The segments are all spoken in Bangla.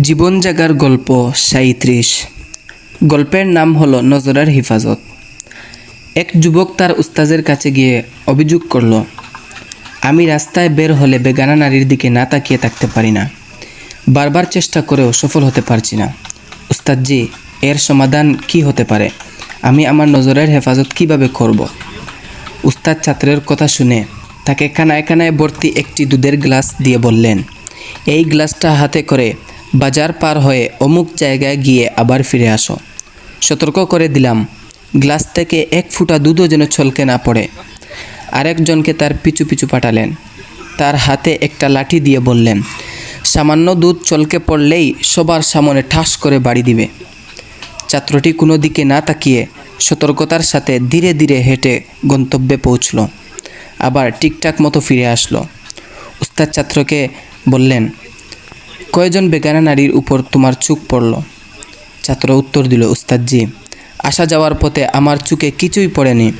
জীবন জাগার গল্প সাঁত্রিশ গল্পের নাম হলো নজরার হেফাজত। এক যুবক তার উস্তাজের কাছে গিয়ে অভিযোগ করল আমি রাস্তায় বের হলে বেগানা নারীর দিকে না তাকিয়ে থাকতে পারি না। বারবার চেষ্টা করেও সফল হতে পারছি না। উস্তাদজি এর সমাধান কি হতে পারে আমি আমার নজরের হেফাজত কীভাবে করব। উস্তাদ ছাত্রের কথা শুনে তাকে কানায় কানায় ভর্তি একটি দুধের গ্লাস দিয়ে বললেন, এই গ্লাসটা হাতে করে বাজার পার হয়ে অমুক জায়গায় গিয়ে আবার ফিরে আসো। সতর্ক করে দিলাম, গ্লাস থেকে এক ফুটা দুধও যেন ছলকে না পড়ে। আরেকজনকে তার পিছু পিছু পাঠালেন। তার হাতে একটা লাঠি দিয়ে বললেন, সামান্য দুধ চলকে পড়লেই সবার সামনে ঠাস করে বাড়ি দিবে। ছাত্রটি কোনো দিকে না তাকিয়ে সতর্কতার সাথে ধীরে ধীরে হেঁটে গন্তব্যে পৌঁছল। আবার ঠিকঠাক মতো ফিরে আসলো। উস্তাদ ছাত্রকে বললেন কয়জন বেগানা নারীর উপর তোমার চোখ পড়ল? ছাত্র উত্তর দিল, উস্তাদজি, আসা যাওয়ার পথে আমার চোখে কিছুই পড়েনি।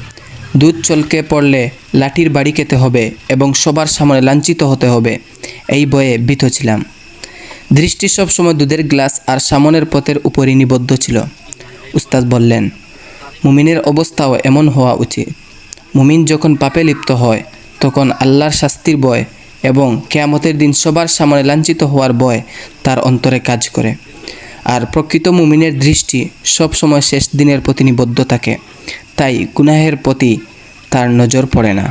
দুধ চলকে পড়লে লাঠির বাড়ি খেতে হবে এবং সবার সামনে লাঞ্ছিত হতে হবে। এই বয়ে ভীত ছিলাম। দৃষ্টি সবসময় দুধের গ্লাস আর সামনের পথের উপরই নিবদ্ধ ছিল। উস্তাদ বললেন, মুমিনের অবস্থাও এমন হওয়া উচিত। মুমিন যখন পাপে লিপ্ত হয়, তখন আল্লাহর শাস্তির ভয় এবং কেয়ামতের দিন সবার সামনে লাঞ্ছিত হওয়ার ভয় তার অন্তরে কাজ করে। আর প্রকৃত মুমিনের দৃষ্টি সবসময় শেষ দিনের প্রতি নিবদ্ধ থাকে, তাই গুনাহের প্রতি তার নজর পড়ে না।